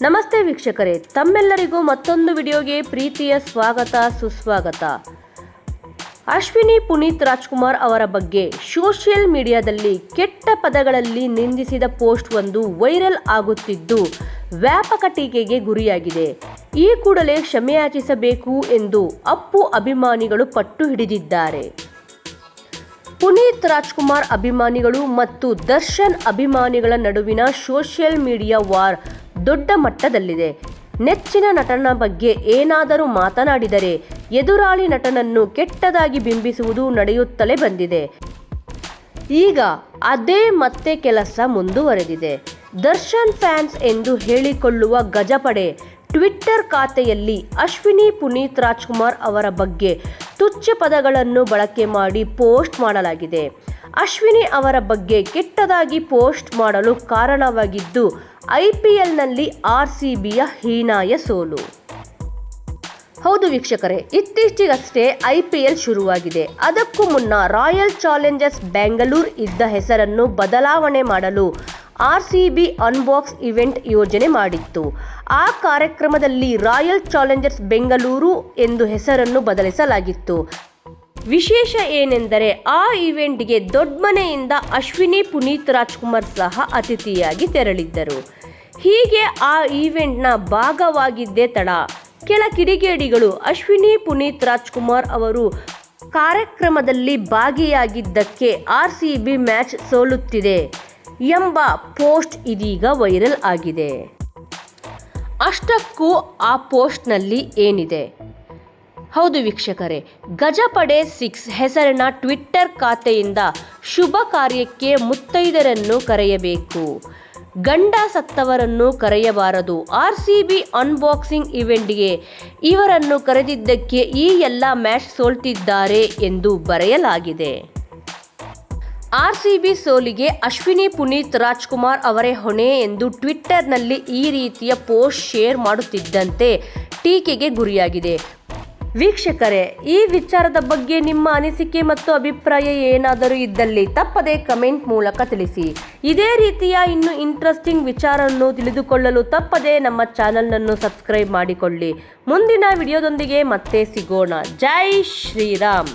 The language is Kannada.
ನಮಸ್ತೆ ವೀಕ್ಷಕರೇ, ತಮ್ಮೆಲ್ಲರಿಗೂ ಮತ್ತೊಂದು ವಿಡಿಯೋಗೆ ಪ್ರೀತಿಯ ಸ್ವಾಗತ, ಸುಸ್ವಾಗತ. ಅಶ್ವಿನಿ ಪುನೀತ್ ರಾಜ್ಕುಮಾರ್ ಅವರ ಬಗ್ಗೆ ಸೋಷಿಯಲ್ ಮೀಡಿಯಾದಲ್ಲಿ ಕೆಟ್ಟ ಪದಗಳಲ್ಲಿ ನಿಂದಿಸಿದ ಪೋಸ್ಟ್ ಒಂದು ವೈರಲ್ ಆಗುತ್ತಿದ್ದು ವ್ಯಾಪಕ ಟೀಕೆಗೆ ಗುರಿಯಾಗಿದೆ. ಈ ಕೂಡಲೇ ಕ್ಷಮೆಯಾಚಿಸಬೇಕು ಎಂದು ಅಪ್ಪು ಅಭಿಮಾನಿಗಳು ಪಟ್ಟು ಹಿಡಿದಿದ್ದಾರೆ. ಪುನೀತ್ ರಾಜ್ಕುಮಾರ್ ಅಭಿಮಾನಿಗಳು ಮತ್ತು ದರ್ಶನ್ ಅಭಿಮಾನಿಗಳ ನಡುವಿನ ಸೋಷಿಯಲ್ ಮೀಡಿಯಾ ವಾರ್ ದೊಡ್ಡ ಮಟ್ಟದಲ್ಲಿದೆ. ನೆಚ್ಚಿನ ನಟನ ಬಗ್ಗೆ ಏನಾದರೂ ಮಾತನಾಡಿದರೆ ಎದುರಾಳಿ ನಟನನ್ನು ಕೆಟ್ಟದಾಗಿ ಬಿಂಬಿಸುವುದು ನಡೆಯುತ್ತಲೇ ಬಂದಿದೆ. ಈಗ ಅದೇ ಮತ್ತೆ ಕೆಲಸ ಮುಂದುವರೆದಿದೆ. ದರ್ಶನ್ ಫ್ಯಾನ್ಸ್ ಎಂದು ಹೇಳಿಕೊಳ್ಳುವ ಗಜಪಡೆ ಟ್ವಿಟ್ಟರ್ ಖಾತೆಯಲ್ಲಿ ಅಶ್ವಿನಿ ಪುನೀತ್ ರಾಜ್ಕುಮಾರ್ ಅವರ ಬಗ್ಗೆ ತುಚ್ಛ ಪದಗಳನ್ನು ಬಳಕೆ ಮಾಡಿ ಪೋಸ್ಟ್ ಮಾಡಲಾಗಿದೆ. ಅಶ್ವಿನಿ ಅವರ ಬಗ್ಗೆ ಕೆಟ್ಟದಾಗಿ ಪೋಸ್ಟ್ ಮಾಡಲು ಕಾರಣವಾಗಿದ್ದು, ಐ ಪಿ ಎಲ್ನಲ್ಲಿ ಆರ್ ಸಿ ಬಿಯ ಹೀನಾಯ ಸೋಲು. ಹೌದು ವೀಕ್ಷಕರೇ, ಇತ್ತೀಚೆಗಷ್ಟೇ ಐ ಪಿ ಎಲ್ ಶುರುವಾಗಿದೆ. ಅದಕ್ಕೂ ಮುನ್ನ ರಾಯಲ್ ಚಾಲೆಂಜರ್ಸ್ ಬೆಂಗಳೂರು ಇದ್ದ ಹೆಸರನ್ನು ಬದಲಾವಣೆ ಮಾಡಲು R C B unbox event ಯೋಜನೆ ಮಾಡಿತ್ತು. ಆ ಕಾರ್ಯಕ್ರಮದಲ್ಲಿ ರಾಯಲ್ ಚಾಲೆಂಜರ್ಸ್ ಬೆಂಗಳೂರು ಎಂದು ಹೆಸರನ್ನು ಬದಲಿಸಲಾಗಿತ್ತು. ವಿಶೇಷ ಏನೆಂದರೆ ಆ ಇವೆಂಟ್ಗೆ ದೊಡ್ಡಮನೆಯಿಂದ ಅಶ್ವಿನಿ ಪುನೀತ್ ರಾಜ್ಕುಮಾರ್ ಸಹ ಅತಿಥಿಯಾಗಿ ತೆರಳಿದ್ದರು. ಹೀಗೆ ಆ ಈವೆಂಟ್ನ ಭಾಗವಾಗಿದ್ದೇ ತಡ. ಕೆಲ ಕಿಡಿಗೇಡಿಗಳು ಅಶ್ವಿನಿ ಪುನೀತ್ ರಾಜ್ಕುಮಾರ್ ಅವರು ಕಾರ್ಯಕ್ರಮದಲ್ಲಿ ಭಾಗಿಯಾಗಿದ್ದಕ್ಕೆ ಆರ್ ಸಿ ಬಿ ಮ್ಯಾಚ್ ಸೋಲುತ್ತಿದೆ. ಎಂಬ ಪೋಸ್ಟ್ ಇದೀಗ ವೈರಲ್ ಆಗಿದೆ. ಅಷ್ಟಕ್ಕೂ ಆ ಪೋಸ್ಟ್ನಲ್ಲಿ ಏನಿದೆ? ಹೌದು ವೀಕ್ಷಕರೇ, ಗಜಪಡೆ ಸಿಕ್ಸ್ ಹೆಸರಿನ ಟ್ವಿಟ್ಟರ್ ಖಾತೆಯಿಂದ ಶುಭ ಕಾರ್ಯಕ್ಕೆ ಮುತ್ತೈದರನ್ನು ಕರೆಯಬೇಕು. ಗಂಡ ಸತ್ತವರನ್ನು ಕರೆಯಬಾರದು. ಆರ್ ಸಿ ಬಿ ಅನ್ಬಾಕ್ಸಿಂಗ್ ಇವೆಂಟ್ಗೆ ಇವರನ್ನು ಕರೆದಿದ್ದಕ್ಕೆ ಈ ಎಲ್ಲ ಮ್ಯಾಚ್ ಸೋಲ್ತಿದ್ದಾರೆ ಎಂದು ಬರೆಯಲಾಗಿದೆ. ಆರ್ ಸಿ ಬಿ ಸೋಲಿಗೆ ಅಶ್ವಿನಿ ಪುನೀತ್ ರಾಜ್ಕುಮಾರ್ ಅವರೇ ಹೊಣೆ ಎಂದು ಟ್ವಿಟ್ಟರ್ನಲ್ಲಿ ಈ ರೀತಿಯ ಪೋಸ್ಟ್ ಶೇರ್ ಮಾಡುತ್ತಿದ್ದಂತೆ ಟೀಕೆಗೆ ಗುರಿಯಾಗಿದೆ. ವೀಕ್ಷಕರೇ, ಈ ವಿಚಾರದ ಬಗ್ಗೆ ನಿಮ್ಮ ಅನಿಸಿಕೆ ಮತ್ತು ಅಭಿಪ್ರಾಯ ಏನಾದರೂ ಇದ್ದಲ್ಲಿ ತಪ್ಪದೆ ಕಮೆಂಟ್ ಮೂಲಕ ತಿಳಿಸಿ. ಇದೇ ರೀತಿಯ ಇನ್ನು ಇಂಟ್ರೆಸ್ಟಿಂಗ್ ವಿಚಾರವನ್ನು ತಿಳಿದುಕೊಳ್ಳಲು ತಪ್ಪದೆ ನಮ್ಮ ಚಾನಲ್ನನ್ನು ಸಬ್ಸ್ಕ್ರೈಬ್ ಮಾಡಿಕೊಳ್ಳಿ. ಮುಂದಿನ ವಿಡಿಯೋದೊಂದಿಗೆ ಮತ್ತೆ ಸಿಗೋಣ. ಜೈ ಶ್ರೀರಾಮ್!